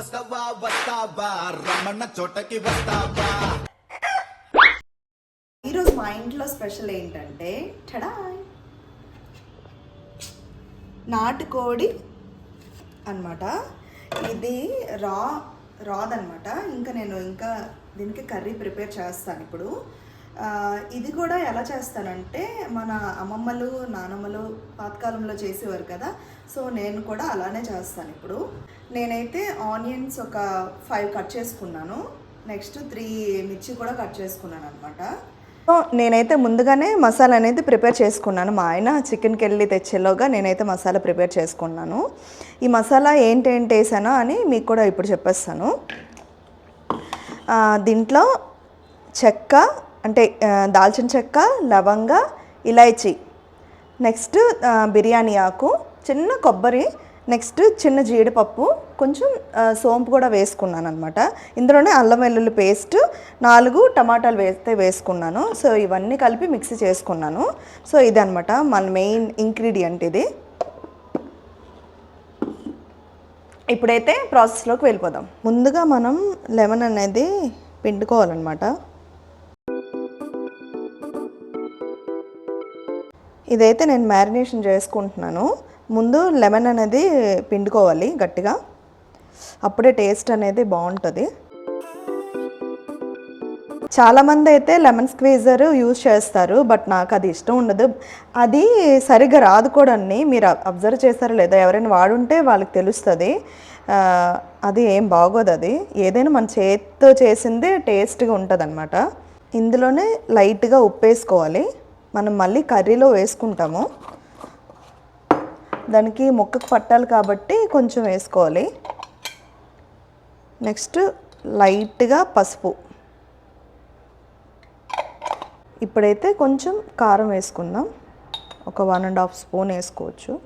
వస్తావా వస్తావా? రమణ చోటకి వస్తావా? ఈరోజు మా ఇంట్లో స్పెషల్ ఏంటంటే టడాయ్. నాటుకోడి అన్నమాట. ఇది రా రాదనమాట ఇంకా నేను ఇంకా దీనికి కర్రీ ప్రిపేర్ చేస్తాను ఇప్పుడు. ఇది కూడా ఎలా చేస్తానంటే మన అమ్మమ్మలు నానమ్మలు పాతకాలంలో చేసేవారు కదా సో నేను కూడా అలానే చేస్తాను ఇప్పుడు. నేనైతే ఆనియన్స్ ఒక ఫైవ్ కట్ చేసుకున్నాను. నెక్స్ట్ త్రీ మిర్చి కూడా కట్ చేసుకున్నాను అనమాట నేనైతే ముందుగానే మసాలా అనేది ప్రిపేర్ చేసుకున్నాను. మా ఆయన చికెన్కి వెళ్ళి తెచ్చేలోగా నేనైతే మసాలా ప్రిపేర్ చేసుకున్నాను. ఈ మసాలా ఏంటేంటి వేసానా అని మీకు కూడా ఇప్పుడు చెప్పేస్తాను. దీంట్లో చెక్క అంటే దాల్చిన చెక్క లవంగ ఇలాయచీ నెక్స్ట్ బిర్యానీ ఆకు చిన్న కొబ్బరి నెక్స్ట్ చిన్న జీడిపప్పు కొంచెం సోంపు కూడా వేసుకున్నాను అనమాట ఇందులోనే అల్లం వెల్లుల్లి పేస్ట్ నాలుగు టమాటాలు వేస్తే వేసుకున్నాను. సో ఇవన్నీ కలిపి మిక్సీ చేసుకున్నాను. సో ఇది అనమాట మన మెయిన్ ఇంగ్రీడియంట్ ఇది. ఇప్పుడైతే ప్రాసెస్లోకి వెళ్ళిపోదాం. ముందుగా మనం లెమన్ అనేది పిండుకోవాలన్నమాట. ఇదైతే నేను మ్యారినేషన్ చేసుకుంటున్నాను. ముందు లెమన్ అనేది పిండుకోవాలి గట్టిగా. అప్పుడే టేస్ట్ అనేది బాగుంటుంది. చాలామంది అయితే లెమన్ స్క్వీజర్ యూజ్ చేస్తారు బట్ నాకు అది ఇష్టం ఉండదు. అది సరిగ్గా రాదు కూడా అన్ని. మీరు అబ్జర్వ్ చేస్తారో లేదా ఎవరైనా వాడుంటే వాళ్ళకి తెలుస్తుంది. అది ఏం బాగోదు అది. ఏదైనా మన చేతితో చేసిందే టేస్ట్గా ఉంటుంది అనమాట ఇందులోనే లైట్గా ఉప్పు వేసుకోవాలి మనం మళ్ళీ కర్రీలో వేసుకుంటాము. దానికి ముక్కకు పట్టాలి కాబట్టి కొంచెం వేసుకోవాలి. నెక్స్ట్ లైట్గా పసుపు. ఇప్పుడైతే కొంచెం కారం వేసుకుందాం. ఒక వన్ అండ్ హాఫ్ స్పూన్ వేసుకోవచ్చు.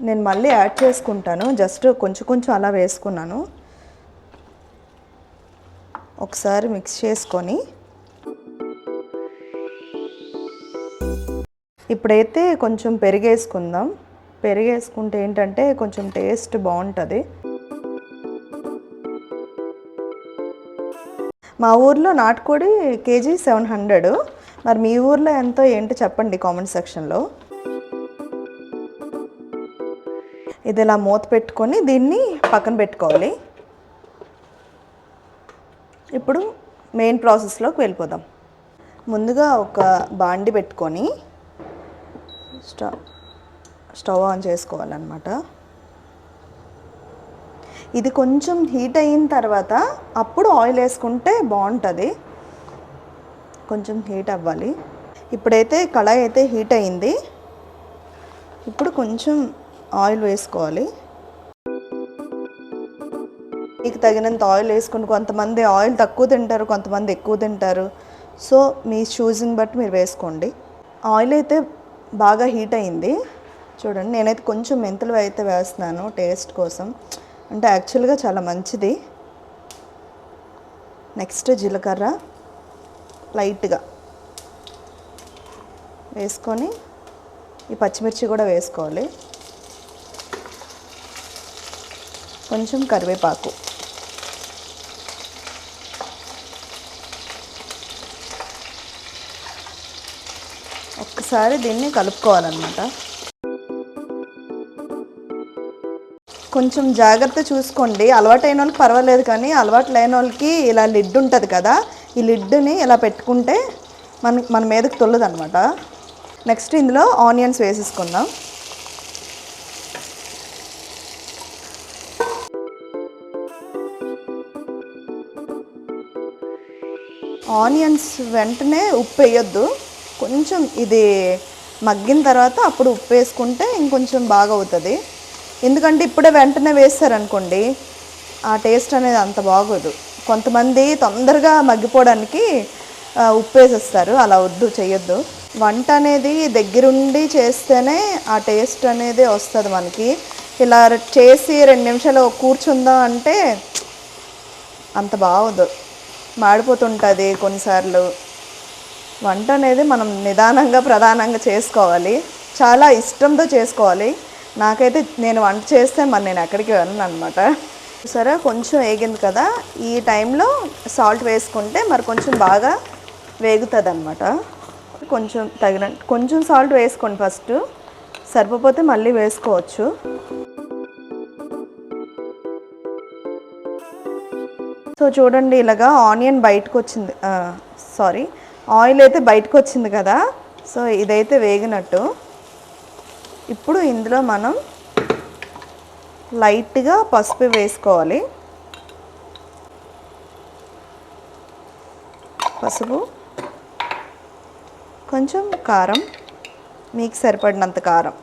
నేను మళ్ళీ యాడ్ చేసుకుంటాను. జస్ట్ కొంచెం కొంచెం అలా వేసుకున్నాను. ఒకసారి మిక్స్ చేసుకొని ఇప్పుడైతే కొంచెం పెరిగేసుకుందాం. పెరిగేసుకుంటే ఏంటంటే కొంచెం టేస్ట్ బాగుంటుంది. మా ఊర్లో నాటుకోడి కేజీ సెవెన్ హండ్రెడ్. మరి మీ ఊర్లో ఎంతో ఏంటో చెప్పండి కామెంట్ సెక్షన్లో. ఇది ఇలా మూత పెట్టుకొని దీన్ని పక్కన పెట్టుకోవాలి. ఇప్పుడు మెయిన్ ప్రాసెస్లోకి వెళ్ళిపోదాం. ముందుగా ఒక బాండి పెట్టుకొని స్టవ్ స్టవ్ ఆన్ చేసుకోవాలన్నమాట. ఇది కొంచెం హీట్ అయిన తర్వాత అప్పుడు ఆయిల్ వేసుకుంటే బాగుంటుంది. కొంచెం హీట్ అవ్వాలి. ఇప్పుడైతే కళాయి అయితే హీట్ అయింది. ఇప్పుడు కొంచెం ఆయిల్ వేసుకోవాలి. మీకు తగినంత ఆయిల్ వేసుకుని కొంతమంది ఆయిల్ తక్కువ తింటారు కొంతమంది ఎక్కువ తింటారు. సో మీ చూసింగ్ బట్టి మీరు వేసుకోండి. ఆయిల్ అయితే బాగా హీట్ అయింది. చూడండి నేనైతే కొంచెం మెంతులు అయితే వేస్తున్నాను టేస్ట్ కోసం. అంటే యాక్చువల్గా చాలా మంచిది. నెక్స్ట్ జీలకర్ర లైట్గా వేసుకొని ఈ పచ్చిమిర్చి కూడా వేసుకోవాలి. కొంచెం కరివేపాకు. ఒక్కసారి దీన్ని కలుపుకోవాలన్నమాట. కొంచెం జాగ్రత్త చూసుకోండి. అలవాటైన వాళ్ళకి పర్వాలేదు కానీ అలవాటు లేని వాళ్ళకి ఇలా లిడ్ ఉంటుంది కదా ఈ లిడ్ని ఇలా పెట్టుకుంటే మన మన మీదకి తొల్లదనమాట నెక్స్ట్ ఇందులో ఆనియన్స్ వేసేసుకుందాం. ఆనియన్స్ వెంటనే ఉప్పు వేయొద్దు. కొంచెం ఇది మగ్గిన తర్వాత అప్పుడు ఉప్పు వేసుకుంటే ఇంకొంచెం బాగా అవుతుంది. ఎందుకంటే ఇప్పుడే వెంటనే వేస్తారనుకోండి ఆ టేస్ట్ అనేది అంత బాగోదు. కొంతమంది తొందరగా మగ్గిపోవడానికి ఉప్పు వేసేస్తారు. అలా వద్దు చేయొద్దు వంట అనేది దగ్గరుండి చేస్తేనే ఆ టేస్ట్ అనేది వస్తుంది మనకి. ఇలా చేసి రెండు నిమిషాలు కూర్చుందాం అంటే అంత బాగోదు. మాడిపోతుంటుంది కొన్నిసార్లు. వంట అనేది మనం నిదానంగా ప్రధానంగా చేసుకోవాలి. చాలా ఇష్టంతో చేసుకోవాలి. నాకైతే నేను వంట చేస్తే మరి నేను ఎక్కడికి వెళ్ళను అనమాట సరే కొంచెం వేగింది కదా. ఈ టైంలో సాల్ట్ వేసుకుంటే మరి కొంచెం బాగా వేగుతుంది అనమాట కొంచెం తగిన కొంచెం సాల్ట్ వేసుకోండి ఫస్ట్. సరిపోతే మళ్ళీ వేసుకోవచ్చు. సో చూడండి ఇలాగా ఆనియన్ బయటకు వచ్చింది సారీ. ఆయిల్ అయితే బయటకు వచ్చింది కదా. సో ఇదైతే వేగినట్టు. ఇప్పుడు ఇందులో మనం లైట్గా పసుపు వేసుకోవాలి. పసుపు కొంచెం కారం మీకు సరిపడినంత కారం.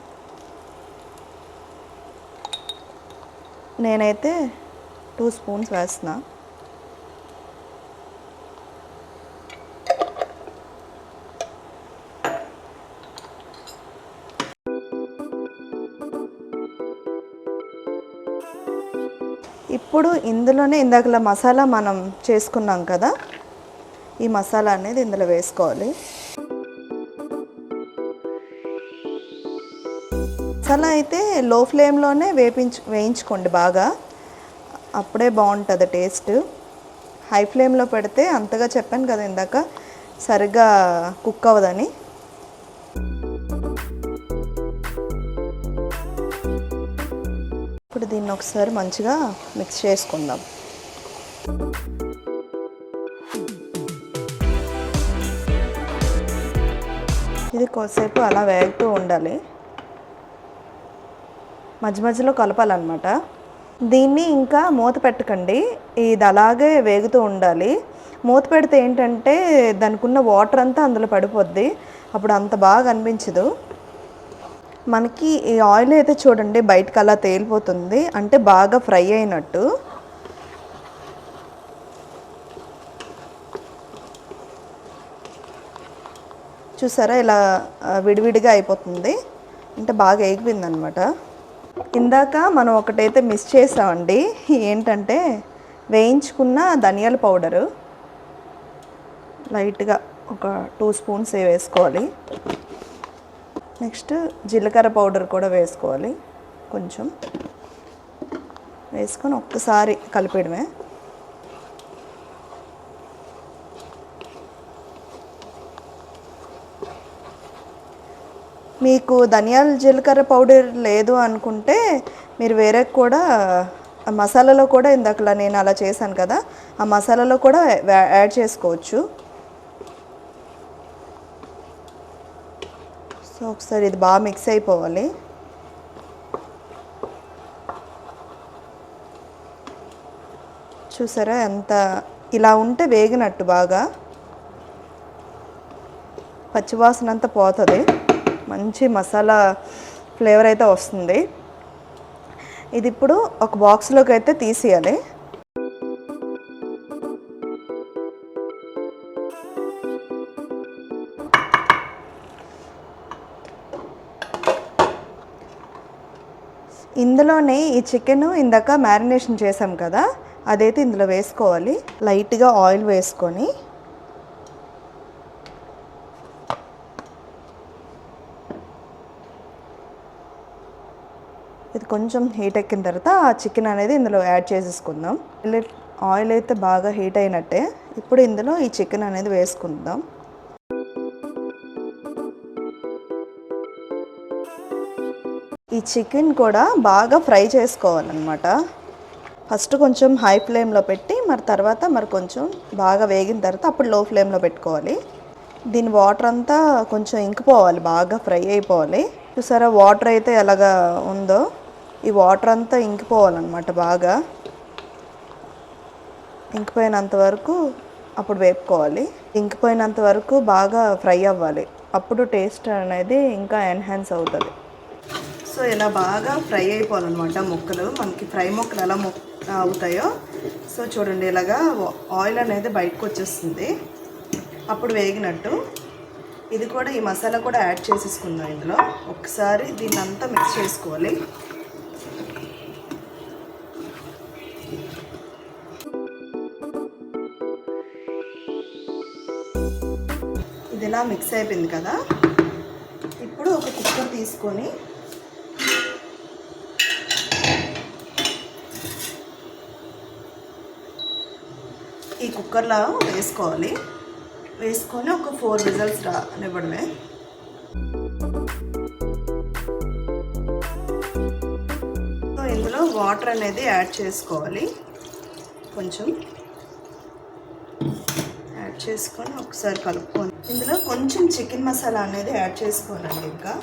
నేనైతే టూ స్పూన్స్ వేస్తున్నా. ఇప్పుడు ఇందులోనే ఇందాకలా మసాలా మనం చేసుకున్నాం కదా ఈ మసాలా అనేది ఇందులో వేసుకోవాలి. మసాలా అయితే లో ఫ్లేమ్లోనే వేపించు వేయించుకోండి బాగా. అప్పుడే బాగుంటుంది టేస్ట్. హై ఫ్లేమ్లో పెడితే అంతగా చెప్పాను కదా ఇందాక సరిగ్గా కుక్ అవ్వదని. ఇప్పుడు దీన్ని ఒకసారి మంచిగా మిక్స్ చేసుకుందాం. ఇది కొద్దిసేపు అలా వేగుతూ ఉండాలి. మధ్య మధ్యలో కలపాలన్నమాట. దీన్ని ఇంకా మూత పెట్టకండి. ఇది అలాగే వేగుతూ ఉండాలి. మూత పెడితే ఏంటంటే దానికి ఉన్న వాటర్ అంతా అందులో పడిపోద్ది. అప్పుడు అంత బాగా అనిపించదు. మనకి ఈ ఆయిల్ అయితే చూడండి బయటకు అలా తేలిపోతుంది. అంటే బాగా ఫ్రై అయినట్టు. చూసారా ఇలా విడివిడిగా అయిపోతుంది. అంటే బాగా ఎగిపోయింది అనమాట ఇందాక మనం ఒకటైతే మిస్ చేసామండి. ఏంటంటే వేయించుకున్న ధనియాల పౌడరు. లైట్గా ఒక టూ స్పూన్స్ వేసుకోవాలి. నెక్స్ట్ జీలకర్ర పౌడర్ కూడా వేసుకోవాలి. కొంచెం వేసుకొని ఒక్కసారి కలిపేయడమే. మీకు ధనియాల జీలకర్ర పౌడర్ లేదు అనుకుంటే మీరు వేరే కూడా మసాలాలో కూడా ఇందాకలా నేను అలా చేశాను కదా ఆ మసాలాలో కూడా యాడ్ చేసుకోవచ్చు. సో ఒకసారి ఇది బాగా మిక్స్ అయిపోవాలి. చూసారా ఎంత ఇలా ఉంటే వేగినట్టు బాగా. పచ్చివాసన అంతా పోతుంది. మంచి మసాలా ఫ్లేవర్ అయితే వస్తుంది. ఇది ఇప్పుడు ఒక బాక్స్లోకి అయితే తీసేయాలి. ఇందులోనే ఈ చికెన్ ఇందాక మ్యారినేషన్ చేసాం కదా అదైతే ఇందులో వేసుకోవాలి. లైట్గా ఆయిల్ వేసుకొని. ఇది కొంచెం హీట్ ఎక్కిన తర్వాత ఆ చికెన్ అనేది ఇందులో యాడ్ చేసేసుకుందాం. ఆయిల్- ఆయిల్ అయితే బాగా హీట్ అయినట్టే. ఇప్పుడు ఇందులో ఈ చికెన్ అనేది వేసుకుందాం. ఈ చికెన్ కూడా బాగా ఫ్రై చేసుకోవాలన్నమాట. ఫస్ట్ కొంచెం హై ఫ్లేమ్లో పెట్టి మరి తర్వాత మరి కొంచెం బాగా వేగిన తర్వాత అప్పుడు లో ఫ్లేమ్లో పెట్టుకోవాలి. దీని వాటర్ అంతా కొంచెం ఇంకిపోవాలి బాగా ఫ్రై అయిపోవాలి. చూసారా వాటర్ అయితే ఎలాగా ఉందో? ఈ వాటర్ అంతా ఇంకిపోవాలన్నమాట బాగా. ఇంకిపోయినంత వరకు అప్పుడు వేపుకోవాలి. ఇంకిపోయినంత వరకు బాగా ఫ్రై అవ్వాలి. అప్పుడు టేస్ట్ అనేది ఇంకా ఎన్హాన్స్ అవుతుంది. సో ఇలా బాగా ఫ్రై అయిపోవాలన్నమాట ముక్కలు. మనకి ఫ్రై ముక్కలు ఎలా మొక్క అవుతాయో. సో చూడండి ఇలాగా ఆయిల్ అనేది బయటకు వచ్చేస్తుంది. అప్పుడు వేగినట్టు. ఇది కూడా ఈ మసాలా కూడా యాడ్ చేసేసుకుందాం ఇందులో. ఒకసారి దీన్ని అంతా మిక్స్ చేసుకోవాలి. ఇది ఇలా మిక్స్ అయిపోయింది కదా. ఇప్పుడు ఒక కుక్కర్ తీసుకొని ఈ కుక్కర్లో వేసుకోవాలి. వేసుకొని ఒక ఫోర్ విజల్స్ రానివ్వడమే ఇందులో వాటర్ అనేది యాడ్ చేసుకోవాలి. కొంచెం. యాడ్ చేసుకొని ఒకసారి కలుపుకొని. ఇందులో కొంచెం చికెన్ మసాలా అనేది యాడ్ చేసుకోనండి ఇంకా.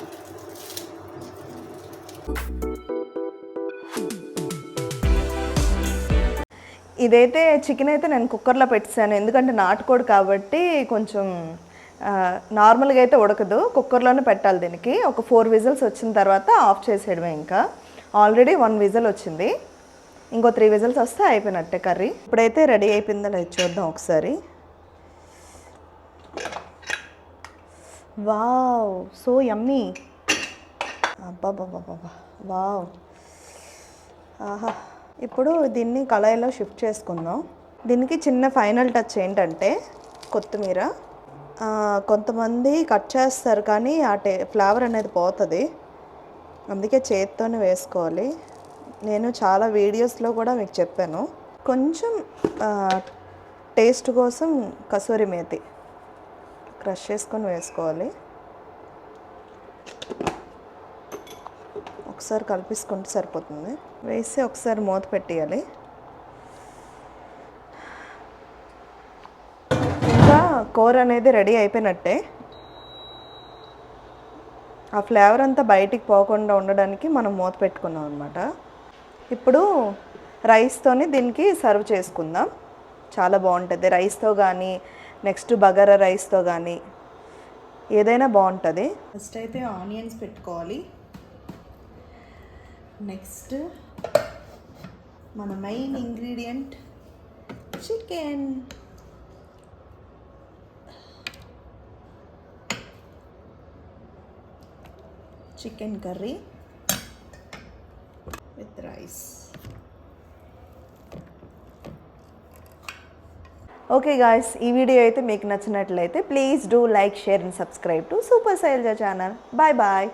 ఇదైతే చికెన్ అయితే నేను కుక్కర్లో పెట్టాను ఎందుకంటే నాటుకోడు కాబట్టి కొంచెం నార్మల్గా అయితే ఉడకదు. కుక్కర్లోనే పెట్టాలి దీనికి. ఒక ఫోర్ విజిల్స్ వచ్చిన తర్వాత ఆఫ్ చేసేయడమే ఇంకా. ఆల్రెడీ వన్ విజిల్ వచ్చింది. ఇంకో త్రీ విజిల్స్ వస్తే అయిపోయినట్టే కర్రీ. ఇప్పుడైతే రెడీ అయిపోయిందో లేదు చూద్దాం ఒకసారి. Wow so yummy. అబ్బాబాబాబా వావ్. ఆహా. ఇప్పుడు దీన్ని కళాయిలో షిఫ్ట్ చేసుకుందాం. దీనికి చిన్న ఫైనల్ టచ్ ఏంటంటే కొత్తిమీర. కొంతమంది కట్ చేస్తారు కానీ ఆ టే ఫ్లేవర్ అనేది పోతుంది. అందుకే చేత్తోనే వేసుకోవాలి. నేను చాలా వీడియోస్లో కూడా మీకు చెప్పాను. కొంచెం టేస్ట్ కోసం కసూరి మేతి క్రష్ చేసుకొని వేసుకోవాలి. ఒకసారి కలిపేసుకుంటే సరిపోతుంది. వేసి ఒకసారి మూత పెట్టేయాలి. ఇంకా కూర అనేది రెడీ అయిపోయినట్టే. ఆ ఫ్లేవర్ అంతా బయటికి పోకుండా ఉండడానికి మనం మూత పెట్టుకున్నాం అనమాట ఇప్పుడు రైస్తోని దీనికి సర్వ్ చేసుకుందాం. చాలా బాగుంటుంది. రైస్తో కానీ నెక్స్ట్ బగారా రైస్తో కానీ ఏదైనా బాగుంటుంది. ఫస్ట్ అయితే ఆనియన్స్ పెట్టుకోవాలి. నెక్స్ట్ మన main ingredient chicken chicken curry with rice okay guys ఈ వీడియో అయితే మీకు నచ్చినట్లయితే please do like share and subscribe to super Shailaja channel bye bye